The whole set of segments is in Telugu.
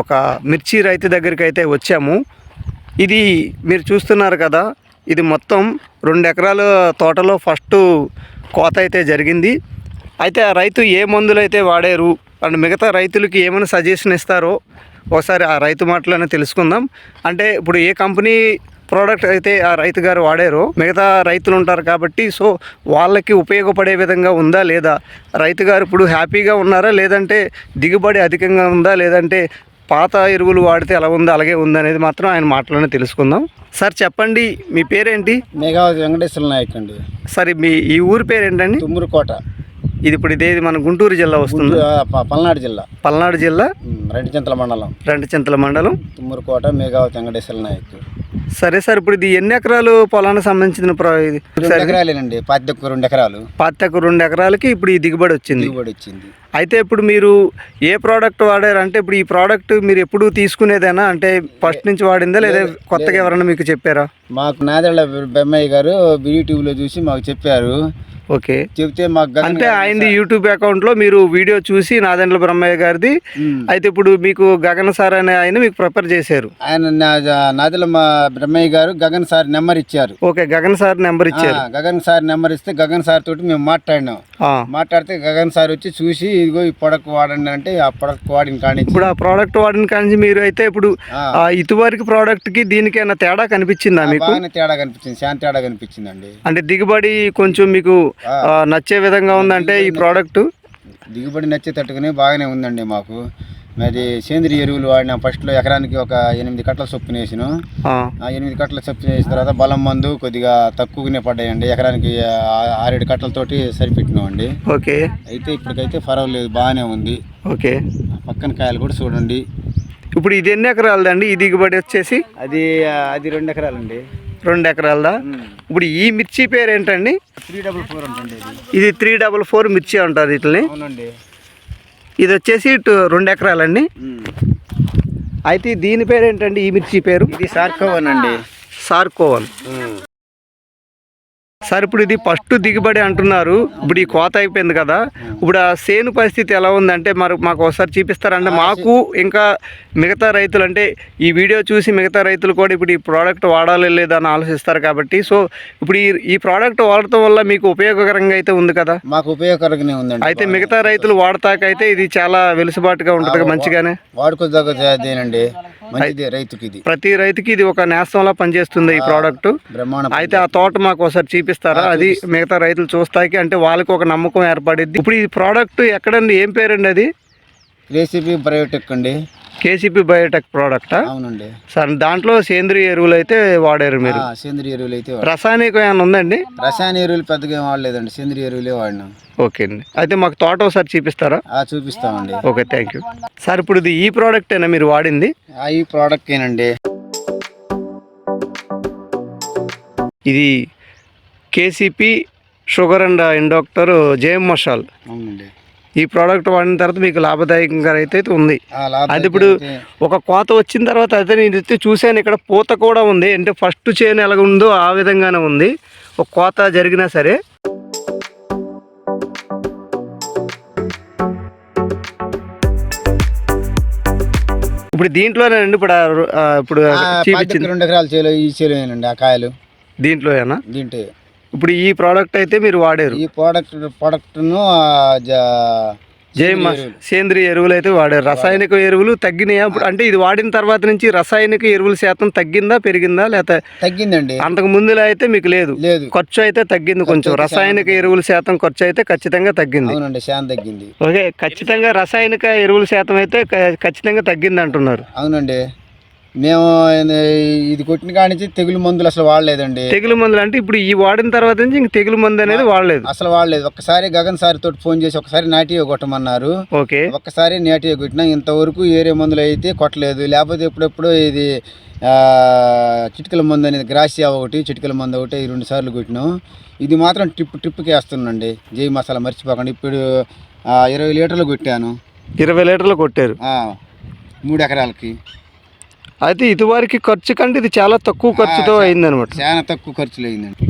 ఒక మిర్చి రైతు దగ్గరికి అయితే వచ్చాము. ఇది మీరు చూస్తున్నారు కదా ఇది మొత్తం రెండు ఎకరాల తోటలో ఫస్ట్ కోత అయితే జరిగింది. అయితే ఆ రైతు ఏ మందులు అయితే వాడారు అండ్ మిగతా రైతులకి ఏమైనా సజెషన్ ఇస్తారో ఒకసారి ఆ రైతు మాటలను తెలుసుకుందాం. అంటే ఇప్పుడు ఏ కంపెనీ ప్రోడక్ట్ అయితే ఆ రైతు గారు వాడారో మిగతా రైతులు ఉంటారు కాబట్టి సో వాళ్ళకి ఉపయోగపడే విధంగా ఉందా లేదా? రైతు గారు ఇప్పుడు హ్యాపీగా ఉన్నారా? లేదంటే దిగుబడి అధికంగా ఉందా? లేదంటే పాత ఎరువులు వాడితే ఎలా ఉందో అలాగే ఉందా అనేది మాత్రం ఆయన మాటలోనే తెలుసుకుందాం. సార్ చెప్పండి మీ పేరేంటి? మేఘావతి వెంకటేశ్వర నాయక్ అండి. సరే మీ ఈ ఊరి పేరేంటండి? తుమ్మూరుకోట. ఇది ఇప్పుడు ఇదేది మన గుంటూరు జిల్లా వస్తుంది. పల్నాడు జిల్లా. పల్నాడు జిల్లా. ఉమ్, రెంటిచింతల మండలం. రెంటచింతల మండలం. తుమ్మూరుకోట మేఘావతి వెంకటేశ్వర నాయక్ సరే సార్ ఇప్పుడు ఇది ఎన్ని ఎకరాలు పొలానికి సంబంధించిన ఇది? రెండు ఎకరాలేనండి పాతిక రెండు ఎకరాలు. పాతకు రెండు ఎకరాలకి ఇప్పుడు ఈ దిగుబడి వచ్చింది. దిగుబడి వచ్చింది. అయితే ఇప్పుడు మీరు ఏ ప్రోడక్ట్ వాడారు? అంటే ఇప్పుడు ఈ ప్రోడక్ట్ మీరు ఎప్పుడు తీసుకునేదేనా? అంటే ఫస్ట్ నుంచి వాడిందా? లేదా కొత్తగా ఎవరైనా మీకు చెప్పారా? మాకు నాదెళ్ళ బెమ్మయ్య గారు యూట్యూబ్లో చూసి మాకు చెప్పారు. ఓకే. చెప్తే మాకు అంటే ఆయనది యూట్యూబ్ అకౌంట్లో మీరు వీడియో చూసి నాదెండ్ల బ్రహ్మయ్య గారిది. అయితే ఇప్పుడు మీకు గగన్ సార్ అనే ఆయన మీకు ప్రిపేర్ చేశారు. ఆయన నా- నాదెళ్ళ మా బ్రహ్మయ్య గారు గగన్ సార్ నెంబర్ ఇచ్చారు. ఓకే గగన్ సార్ నెంబర్ ఇచ్చారు. గగన్ సార్ నెంబర్ ఇస్తే గగన్ సార్ తోటి మేము మాట్లాడినాం. మాట్లాడితే గగన్ సార్ వచ్చి చూసి ఇదిగో ఈ ప్రొడక్ట్ వాడండి అంటే ఆ ప్రొడక్ట్ వాడిన కాడి ఇప్పుడు ఆ ప్రోడక్ట్ వాడిన కానీ మీరు అయితే ఇప్పుడు ఇటువరకు ప్రోడక్ట్కి దీనికైనా తేడా కనిపించిందా మీకు? తేడా కనిపించింది. చాలా తేడా కనిపించిందండి. అంటే దిగుబడి కొంచెం మీకు నచ్చే విధంగా ఉందంటే ఈ ప్రోడక్ట్? దిగుబడి నచ్చేటట్టుగానే బాగానే ఉందండి మాకు. మరి సేంద్రియ ఎరువులు వాడిన. ఫస్ట్లో ఎకరానికి ఒక ఎనిమిది కట్టల చొప్పున వేసినాం ఆ, ఎనిమిది కట్టల చొప్పున వేసిన తర్వాత బలం మందు కొద్దిగా తక్కువగానే పడ్డాయండి. ఎకరానికి ఆరేడు కట్టలతోటి సరిపెట్టినామండి. ఓకే. అయితే ఇప్పటికైతే పర్వాలేదు బాగానే ఉంది. ఓకే. పక్కన కాయలు కూడా చూడండి. ఇప్పుడు ఇది ఎన్ని ఎకరాలదండి? ఈ దిగుబడి వచ్చేసి? అది అది రెండు ఎకరాలండి. రెండు ఎకరాలదా? ఇప్పుడు ఈ మిర్చి పేరు ఏంటండి త్రీ డబుల్ ఫోర్ ఇది. త్రీ డబల్ ఫోర్ మిర్చి అంటారు వీటిని ఇది వచ్చేసి ఇటు రెండు ఎకరాలండి. అయితే దీని పేరు ఏంటండి ఈ మిర్చి పేరు? ఇది సార్కోవన్ అండి. సార్కోవన్. సార్ ఇప్పుడు ఇది ఫస్ట్ దిగుబడి అంటున్నారు. ఇప్పుడు ఈ కోత అయిపోయింది కదా. ఇప్పుడు ఆ సేను పరిస్థితి ఎలా ఉందంటే మరి మాకు ఒకసారి చూపిస్తారంటే మాకు ఇంకా మిగతా రైతులు అంటే ఈ వీడియో చూసి మిగతా రైతులు కూడా ఇప్పుడు ఈ ప్రోడక్ట్ వాడాలి లేదా అని ఆలోచిస్తారు కాబట్టి సో ఇప్పుడు ఈ ఈ ప్రోడక్ట్ వాడటం వల్ల మీకు ఉపయోగకరంగా అయితే ఉంది కదా? మాకు ఉపయోగకరంగానే ఉందండి. అయితే మిగతా రైతులు వాడతాకైతే ఇది చాలా వెలుసుబాటుగా ఉంటుంది మంచిగానే? వాడుకోదగ్గదేనండి మంచిది రైతుకి ఇది ప్రతి రైతుకి ఇది ఒక నేస్తంలా పనిచేస్తుంది ఈ ప్రోడక్ట్ అయితే ఆ తోట మాకు ఒకసారి చూపిస్తారా? అది మిగతా రైతులు చూస్తాకి అంటే వాళ్ళకి ఒక నమ్మకం ఏర్పడిద్ది. ఇప్పుడు ఈ ప్రోడక్ట్ ఎక్కడండి? ఏం పేరండి అది? రెసిపీ బయోటెక్ అండి. కేసీపీ బయోటెక్ ప్రోడక్టా? అవునండి. సరే దాంట్లో సేంద్రియ ఎరువులు అయితే వాడారు మీరు? ఆ, సేంద్రియ ఎరువులు అయితే వాడు- రసాయనికం ఏమైనా ఉందండి? రసాయన ఎరువులు పెద్దగా ఏం వాడలేదండి. సేంద్రియ ఎరువులే వాడినాం. ఓకే అండి. అయితే మాకు తోట ఒకసారి చూపిస్తారా? ఆ చూపిస్తామండి. Okay thank you. సార్ ఇప్పుడు ఇది ఈ ప్రోడక్ట్ అయినా మీరు వాడింది? ఆ, ఈ ప్రోడక్ట్ ఏనండి ఇది కేసీపీ షుగర్ అండ్ ఇండాక్టర్ జేఎం మషాల్. అవునండి. ఈ ప్రోడక్ట్ వాడిన తర్వాత మీకు లాభదాయకంగా అయితే ఉంది. అది ఇప్పుడు ఒక కోత వచ్చిన తర్వాత అయితే నేను అయితే చూశాను ఇక్కడ పూత కూడా ఉంది. అంటే ఫస్ట్ చేను ఎలాగ ఉందో ఆ విధంగానే ఉంది. ఒక కోత జరిగినా సరే. ఇప్పుడు దీంట్లోనేనండి ఇప్పుడు ఆ- ఆ ఇప్పుడు చూపించింది. రెండు ఎకరాల చేలో ఈ చేలోనండి ఆ కాయలు. దీంట్లోనేనా దీంట్లో ఇప్పుడు ఈ ప్రోడక్ట్ అయితే మీరు వాడారు. ఈ ప్రోడక్ట్ ప్రోడక్ట్ను ఆ, జ- జై మా సేంద్రియ ఎరువులు. అయితే వాడారు. రసాయనిక ఎరువులు తగ్గినాయా? అంటే ఇది వాడిన తర్వాత నుంచి రసాయనిక ఎరువుల శాతం తగ్గిందా పెరిగిందా? లేకపోతే తగ్గిందండి. అంతకు ముందులో అయితే మీకు లేదు. లేదు. ఖర్చు అయితే తగ్గింది కొంచెం. రసాయనిక ఎరువుల శాతం ఖర్చు అయితే ఖచ్చితంగా తగ్గింది. అవునండి శాన్ తగ్గింది. ఓకే ఖచ్చితంగా రసాయనిక ఎరువుల శాతం అయితే ఖచ్చితంగా తగ్గింది అంటున్నారు. అవునండి. మేము ఇది కొట్టిన కాడి నుంచి తెగులు మందులు అసలు వాడలేదండి. తెగులు మందులు అంటే ఇప్పుడు ఈ వాడిన తర్వాత నుంచి ఇంక తెగులు మందు అనేది వాడలేదు. అసలు వాడలేదు. ఒక్కసారి గగన్ సార్ తోటి ఫోన్ చేసి ఒకసారి నాటియో కొట్టమన్నారు. ఓకే. ఒక్కసారి నాటియో కొట్టినా ఇంతవరకు ఏరే మందులు అయితే కొట్టలేదు. లేకపోతే ఎప్పుడెప్పుడు ఇది చిటికల మందు అనేది గ్రాసియా ఒకటి చిటికల మందు ఒకటి ఈ రెండు సార్లు కొట్టినాం. ఇది మాత్రం ట్రిప్ ట్రిప్కి వేస్తున్నాండి జై మసాలా మర్చిపోకండి. ఇప్పుడు ఇరవై లీటర్లు కొట్టాను. ఇరవై లీటర్లు కొట్టారు. మూడు ఎకరాలకి. అయితే ఇదివరకు ఖర్చు కంటే ఇది చాలా తక్కువ ఖర్చుతో అయిందనమాట. చాలా తక్కువ ఖర్చులు అయిందండి.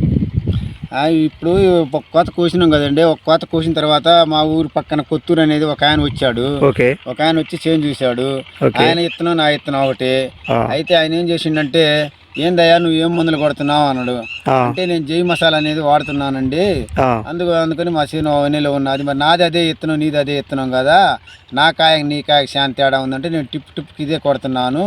ఆ, ఇప్పుడు ఒక కోత కోసినాం కదండి. ఒక కోత కోసిన తర్వాత మా ఊరు పక్కన కొత్తూరు అనేది ఒక ఆయన వచ్చాడు. ఒక ఆయన వచ్చి చేంజ్ చూశాడు. ఆయన ఇత్తనం నా ఇత్తనం ఒకటి. అయితే ఆయన ఏం చేసిండంటే ఏందయ్యా నువ్వు ఏం మందులు కొడుతున్నావు అన్నాడు. అంటే నేను జై మసాలా అనేది వాడుతున్నానండి. అందుకు అందుకని మా సీను అవనీలో ఉన్నది. మరి నాది అదే ఇత్తనం నీది అదే ఇత్తనం కదా. నా కాయ నీ కాయ శాంతి తేడా ఉందంటే నేను టిప్ టిప్కి ఇదే కొడుతున్నాను.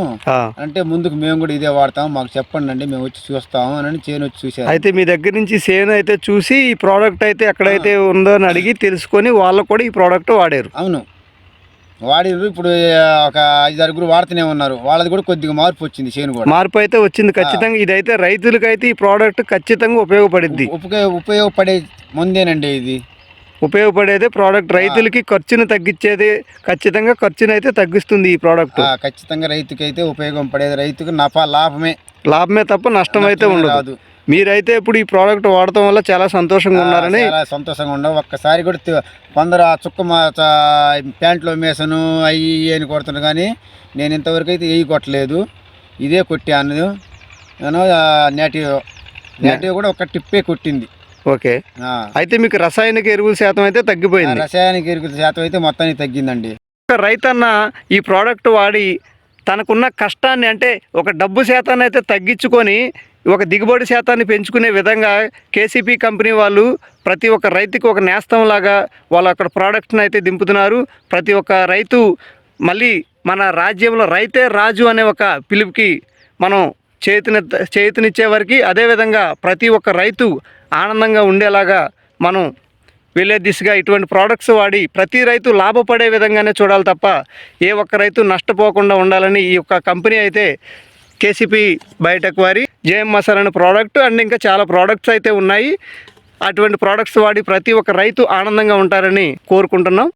అంటే ముందుకు మేము కూడా ఇదే వాడతాం మాకు చెప్పండి అండి మేము వచ్చి చూస్తాము అని చేను వచ్చి చూశారు. అయితే మీ దగ్గర నుంచి సేన్ అయితే చూసి ఈ ప్రోడక్ట్ అయితే ఎక్కడైతే ఉందో అని అడిగి తెలుసుకొని వాళ్ళు కూడా ఈ ప్రోడక్ట్ వాడారు. అవును. వాడిరు ఇప్పుడు ఒక ఐదు ఆరుగురు వాడుతూనే ఉన్నారు. వాళ్ళది కూడా కొద్దిగా మార్పు వచ్చింది చేను కూడా. మార్పు అయితే వచ్చింది ఖచ్చితంగా. ఇదైతే రైతులకైతే ఈ ప్రోడక్ట్ ఖచ్చితంగా ఉపయోగపడిద్ది. ఉపయోగ ఉపయోగపడే ముందేనండి ఇది. ఉపయోగపడేదే ప్రోడక్ట్ రైతులకి ఖర్చును తగ్గించేది ఖచ్చితంగా ఖర్చును అయితే తగ్గిస్తుంది ఈ ప్రోడక్ట్ ఖచ్చితంగా రైతుకి అయితే ఉపయోగం పడేది. రైతుకు నఫా లాభమే. లాభమే తప్ప నష్టం అయితే ఉండదు. మీరైతే ఇప్పుడు ఈ ప్రోడక్ట్ వాడటం వల్ల చాలా సంతోషంగా ఉన్నారని చాలా సంతోషంగా ఉండవు ఒక్కసారి కూడా కొందరు ఆ చుక్క ప్యాంట్లో మేసను అవి ఇవి అని కొడుతున్నారు. కానీ నేను ఇంతవరకు అయితే ఏవి కొట్టలేదు. ఇదే కొట్టాను. నేను నేటివ్ నేటివ్ కూడా ఒక టిప్పే కొట్టింది. ఓకే. అయితే మీకు రసాయనిక ఎరువుల శాతం అయితే తగ్గిపోయింది. రసాయనిక ఎరువుల శాతం అయితే మొత్తానికి తగ్గిందండి. ఒక రైతన్న ఈ ప్రోడక్ట్ వాడి తనకున్న కష్టాన్ని అంటే ఒక డబ్బు శాతాన్ని అయితే తగ్గించుకొని ఒక దిగుబడి శాతాన్ని పెంచుకునే విధంగా కేసీపీ కంపెనీ వాళ్ళు ప్రతి ఒక్క రైతుకి ఒక నేస్తంలాగా వాళ్ళు అక్కడ ప్రోడక్ట్ని అయితే దింపుతున్నారు. ప్రతి ఒక్క రైతు మళ్ళీ మన రాజ్యంలో రైతే రాజు అనే ఒక పిలుపుకి మనం చేతిని చేతినిచ్చే వరకు అదేవిధంగా ప్రతి ఒక్క రైతు ఆనందంగా ఉండేలాగా మనం వెళ్ళే దిశగా ఇటువంటి ప్రోడక్ట్స్ వాడి ప్రతి రైతు లాభపడే విధంగానే చూడాలి తప్ప ఏ ఒక్క రైతు నష్టపోకుండా ఉండాలని ఈ యొక్క కంపెనీ అయితే కేసీపీ బయటకు వారి జేఎం మసాలా అనే ప్రోడక్ట్ అండ్ ఇంకా చాలా ప్రోడక్ట్స్ అయితే ఉన్నాయి. అటువంటి ప్రోడక్ట్స్ వాడి ప్రతి ఒక్క రైతు ఆనందంగా ఉంటారని కోరుకుంటున్నాం.